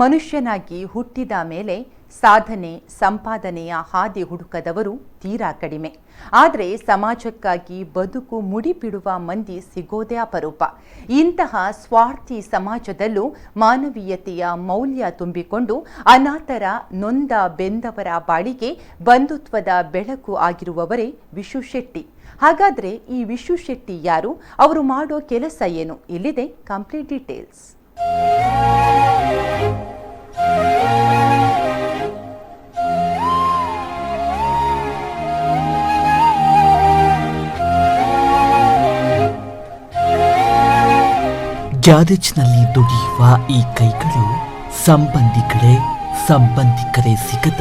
ಮನುಷ್ಯನಾಗಿ ಹುಟ್ಟಿದ ಮೇಲೆ ಸಾಧನೆ, ಸಂಪಾದನೆಯ ಹಾದಿ ಹುಡುಕದವರು ತೀರಾ ಕಡಿಮೆ. ಆದರೆ ಸಮಾಜಕ್ಕಾಗಿ ಬದುಕು ಮುಡಿಪಿಡುವ ಮಂದಿ ಸಿಗೋದೇ ಅಪರೂಪ. ಇಂತಹ ಸ್ವಾರ್ಥಿ ಸಮಾಜದಲ್ಲೂ ಮಾನವೀಯತೆಯ ಮೌಲ್ಯ ತುಂಬಿಕೊಂಡು ಅನಾಥರ, ನೊಂದ ಬೆಂದವರ ಬಾಳಿಗೆ ಬಂಧುತ್ವದ ಬೆಳಕು ಆಗಿರುವವರೇ ವಿಶು ಶೆಟ್ಟಿ ಹಾಗಾದ್ರೆ ಈ ವಿಶು ಶೆಟ್ಟಿ ಯಾರು? ಅವರು ಮಾಡೋ ಕೆಲಸ ಏನು? ಇಲ್ಲಿದೆ ಕಂಪ್ಲೀಟ್ ಡೀಟೇಲ್ಸ್. ಗ್ಯಾರೇಜ್ನಲ್ಲಿ ದುಡಿಯುವ ಈ ಕೈಗಳು ಸಂಬಂಧಿಕರೇ ಸಂಬಂಧಿಕರೇ ಸಿಗದ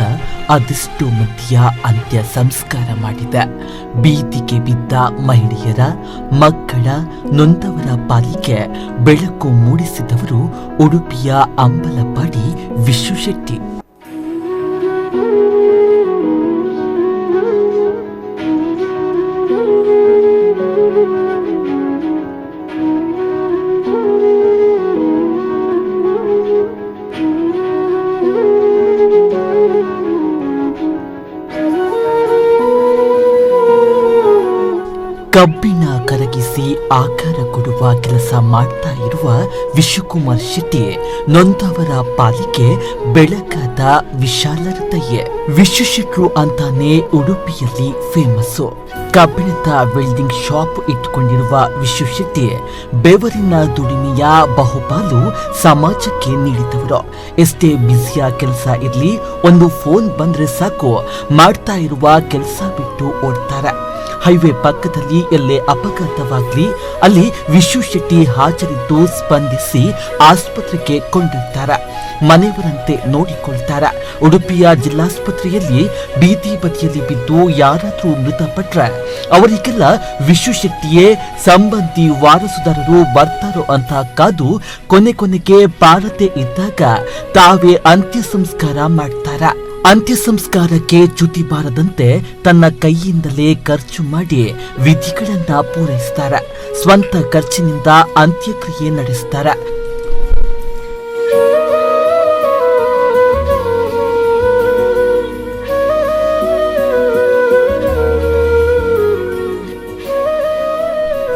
ಅದೆಷ್ಟು ಮಂದಿಯ ಅಂತ್ಯ ಸಂಸ್ಕಾರ ಮಾಡಿದ. ಬೀದಿಗೆ ಬಿದ್ದ ಮಹಿಳೆಯರ, ಮಕ್ಕಳ ನೊಂದವರ ಪಾಲಿಗೆ ಬೆಳಕು ಮೂಡಿಸಿದವರು ಉಡುಪಿಯ ಅಂಬಲಪಾಡಿ ವಿಶ್ವ ಕಬ್ಬಿಣ ಕರಗಿಸಿ ಆಕಾರ ಕೊಡುವ ಕೆಲಸ ಮಾಡ್ತಾ ಇರುವ ವಿಶ್ವಕುಮಾರ್ ಶೆಟ್ಟಿ, ನೊಂದವರ ಪಾಲಿಗೆ ಬೆಳಕಾದ ವಿಶಾಲ ಹೃದಯ ವಿಶ್ವ ಶೆಟ್ರು ಅಂತಾನೆ ಉಡುಪಿಯಲ್ಲಿ ಫೇಮಸ್ಸು. ಕಬ್ಬಿಣದ ವೆಲ್ಡಿಂಗ್ ಶಾಪ್ ಇಟ್ಟುಕೊಂಡಿರುವ ವಿಶ್ವ ಶೆಟ್ಟಿ, ಬೆವರಿನ ದುಡಿಮೆಯ ಬಹುಪಾಲು ಸಮಾಜಕ್ಕೆ ನೀಡಿದವರು. ಎಷ್ಟೇ ಬ್ಯುಸಿಯ ಕೆಲಸ ಇರಲಿ, ಒಂದು ಫೋನ್ ಬಂದ್ರೆ ಸಾಕು, ಮಾಡ್ತಾ ಇರುವ ಕೆಲಸ ಬಿಟ್ಟು ಓಡ್ತಾರೆ. ಹೈವೇ ಪಕ್ಕದಲ್ಲಿ ಎಲ್ಲೇ ಅಪಘಾತವಾಗ್ಲಿ, ಅಲ್ಲಿ ವಿಶ್ವ ಶೆಟ್ಟಿ ಹಾಜರಿದ್ದು ಸ್ಪಂದಿಸಿ ಆಸ್ಪತ್ರೆಗೆ ಕೊಂಡಿರ್ತಾರ ಮನೆಯವರಂತೆ ನೋಡಿಕೊಳ್ತಾರ. ಉಡುಪಿಯ ಜಿಲ್ಲಾಸ್ಪತ್ರೆಯಲ್ಲಿ ಬೀದಿ ಬದಿಯಲ್ಲಿ ಬಿದ್ದು ಯಾರಾದರೂ ಮೃತಪಟ್ರೆ, ಅವರಿಗೆಲ್ಲ ಶೆಟ್ಟಿಯೇ ಸಂಬಂಧಿ ವಾರಸುದಾರರು ಬರ್ತಾರೋ ಅಂತ ಕಾದು ಕೊನೆ ಕೊನೆಗೆ ಬಾರದೆ ಇದ್ದಾಗ ತಾವೇ ಅಂತ್ಯ ಸಂಸ್ಕಾರ ಮಾಡ್ತಾರ. ಅಂತ್ಯ ಸಂಸ್ಕಾರಕ್ಕೆ ಚ್ಯುತಿ ಬಾರದಂತೆ ತನ್ನ ಕೈಯಿಂದಲೇ ಖರ್ಚು ಮಾಡಿ ವಿಧಿಗಳನ್ನ ಪೂರೈಸ್ತಾರ. ಸ್ವಂತ ಖರ್ಚಿನಿಂದ ಅಂತ್ಯಕ್ರಿಯೆ ನಡೆಸ್ತಾರ.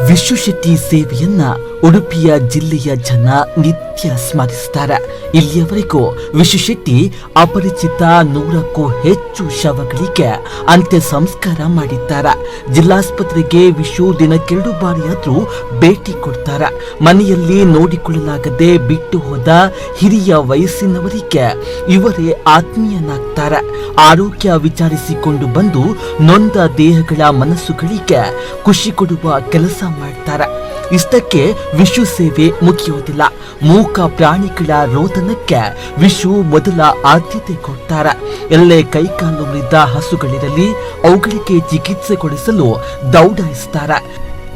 ವಿಶ್ವಶೆಟ್ಟಿ ಸೇವೆಯನ್ನ ಉಡುಪಿಯ ಜಿಲ್ಲೆಯ ಜನ ನಿತ್ಯ ಸ್ಮರಿಸುತ್ತಾರೆ ಇಲ್ಲಿಯವರೆಗೂ ವಿಶ್ವ ಶೆಟ್ಟಿ ಅಪರಿಚಿತ ನೂರಕ್ಕೂ ಹೆಚ್ಚು ಶವಗಳಿಗೆ ಅಂತ್ಯ ಸಂಸ್ಕಾರ ಮಾಡಿದ್ದಾರೆ. ಜಿಲ್ಲಾಸ್ಪತ್ರೆಗೆ ವಿಶು ದಿನಕ್ಕೆರಡು ಬಾರಿಯಾದರೂ ಭೇಟಿ ಕೊಡ್ತಾರೆ. ಮನೆಯಲ್ಲಿ ನೋಡಿಕೊಳ್ಳಲಾಗದೆ ಬಿಟ್ಟು ಹೋದ ಹಿರಿಯ ವಯಸ್ಸಿನವರಿಗೆ ಇವರೇ ಆತ್ಮೀಯನಾಗ್ತಾರೆ. ಆರೋಗ್ಯ ವಿಚಾರಿಸಿಕೊಂಡು ಬಂದು ನೊಂದ ದೇಹಗಳ ಮನಸ್ಸುಗಳಿಗೆ ಖುಷಿ ಕೊಡುವ ಕೆಲಸ ಮಾಡ್ತಾರ. ಇಷ್ಟಕ್ಕೆ ವಿಶ್ವ ಸೇವೆ ಮುಗಿಯೋದಿಲ್ಲ ಮೂಕ ಪ್ರಾಣಿಗಳ ರೋದನಕ್ಕೆ ವಿಶ್ವ ಮೊದಲ ಆದ್ಯತೆ ಕೊಡ್ತಾರ. ಎಲ್ಲೇ ಕೈಕಾಲು ಮುರಿದ ಹಸುಗಳಿರಲಿ, ಅವುಗಳಿಗೆ ಚಿಕಿತ್ಸೆ ಕೊಡಿಸಲು ದೌಡಾಯಿಸ್ತಾರ.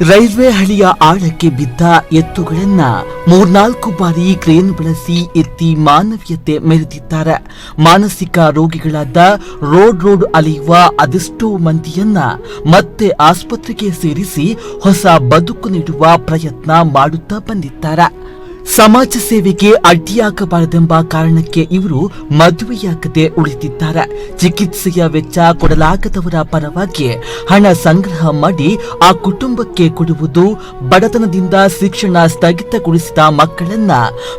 ರೈಲ್ವೆ ಹಳಿಯ ಆಳಕ್ಕೆ ಬಿದ್ದ ಎತ್ತುಗಳನ್ನ ಮೂರ್ನಾಲ್ಕು ಬಾರಿ ಕ್ರೇನ್ ಬಳಸಿ ಎತ್ತಿ ಮಾನವೀಯತೆ ಮೆರೆದಿದ್ದಾರೆ. ಮಾನಸಿಕ ರೋಗಿಗಳಾದ ರೋಡ್ ರೋಡ್ ಅಲಿಯುವ ಅದೆಷ್ಟೋ ಮಂದಿಯನ್ನ ಮತ್ತೆ ಆಸ್ಪತ್ರೆಗೆ ಸೇರಿಸಿ ಹೊಸ ಬದುಕು ನೀಡುವ ಪ್ರಯತ್ನ ಮಾಡುತ್ತಾ ಬಂದಿದ್ದಾರೆ. ಸಮಾಜ ಸೇವೆಗೆ ಅಡ್ಡಿಯಾಗಬಾರದೆಂಬ ಕಾರಣಕ್ಕೆ ಇವರು ಮದುವೆಯಾಗದೆ ಉಳಿದಿದ್ದಾರೆ. ಚಿಕಿತ್ಸೆಯ ವೆಚ್ಚ ಕೊಡಲಾಗದವರ ಪರವಾಗಿ ಹಣ ಸಂಗ್ರಹ ಮಾಡಿ ಆ ಕುಟುಂಬಕ್ಕೆ ಕೊಡುವುದು ಬಡತನದಿಂದ ಶಿಕ್ಷಣ ಸ್ಥಗಿತಗೊಳಿಸಿದ ಮಕ್ಕಳನ್ನ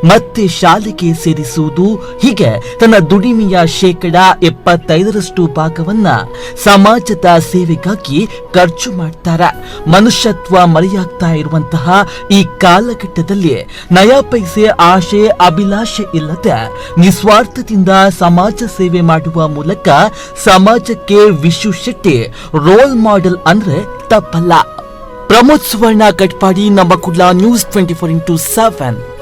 ಮತ್ತೆ ಶಾಲೆಗೆ ಸೇರಿಸುವುದು ಹೀಗೆ ತನ್ನ ದುಡಿಮೆಯ ಶೇಕಡ ಎಪ್ಪತ್ತೈದರಷ್ಟು ಭಾಗವನ್ನ ಸಮಾಜದ ಸೇವೆಗಾಗಿ ಖರ್ಚು ಮಾಡ್ತಾರೆ. ಮನುಷ್ಯತ್ವ ಮರೆಯಾಗ್ತಾ ಇರುವಂತಹ ಈ ಕಾಲಘಟ್ಟದಲ್ಲಿ ನಯ ಪೈಸೆ ಆಶೆ, ಅಭಿಲಾಷೆ ಇಲ್ಲದೆ ನಿಸ್ವಾರ್ಥದಿಂದ ಸಮಾಜ ಸೇವೆ ಮಾಡುವ ಮೂಲಕ ಸಮಾಜಕ್ಕೆ ವಿಶು ಶೆಟ್ಟಿ, ರೋಲ್ ಮಾಡೆಲ್ ಅಂದ್ರೆ ತಪ್ಪಲ್ಲ. Pramod Suvarna, Katpadi, Namma Kudla, news twenty four into seven.